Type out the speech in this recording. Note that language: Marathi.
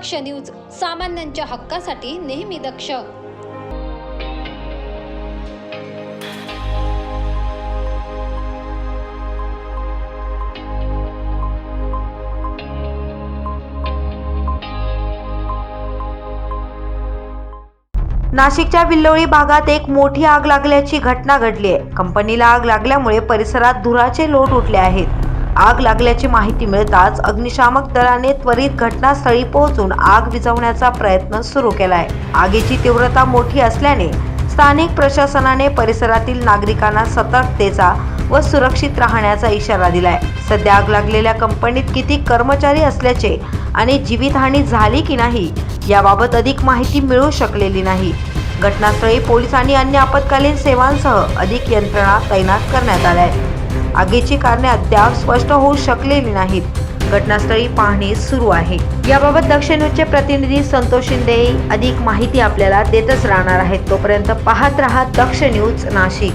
दक्ष न्यूज सामान्यांच्या हक्कासाठी नेहमी दक्ष. नाशिकच्या विल्लोळी भागात एक मोठी आग लागल्याची घटना घडली आहे. कंपनीला आग लागल्यामुळे परिसरात धुराचे लोट उठले आहेत. आग लागल्याची माहिती मिळताच अग्निशामक दलाने त्वरित घटनास्थळी पोहोचून आग विझवण्याचा प्रयत्न सुरू केलाय. आगीची तीव्रता मोठी असल्याने स्थानिक प्रशासनाने परिसरातील नागरिकांना सतर्कतेचा व सुरक्षित राहण्याचा इशारा दिलाय. सध्या आग लागलेल्या कंपनीत किती कर्मचारी असल्याचे आणि जीवितहानी झाली की नाही याबाबत अधिक माहिती मिळू शकलेली नाही. घटनास्थळी पोलीस आणि अन्य आपत्कालीन सेवांसह अधिक यंत्रणा तैनात करण्यात आल्या आहेत आगीची कारणे अद्याप स्पष्ट होऊ शकलेली नाहीत. घटनास्थळी पाहणी सुरू आहे. याबाबत दक्ष न्यूजचे प्रतिनिधी संतोष शिंदे अधिक माहिती आपल्याला देतच राहणार आहेत. तोपर्यंत पाहत राहा दक्ष न्यूज नाशिक.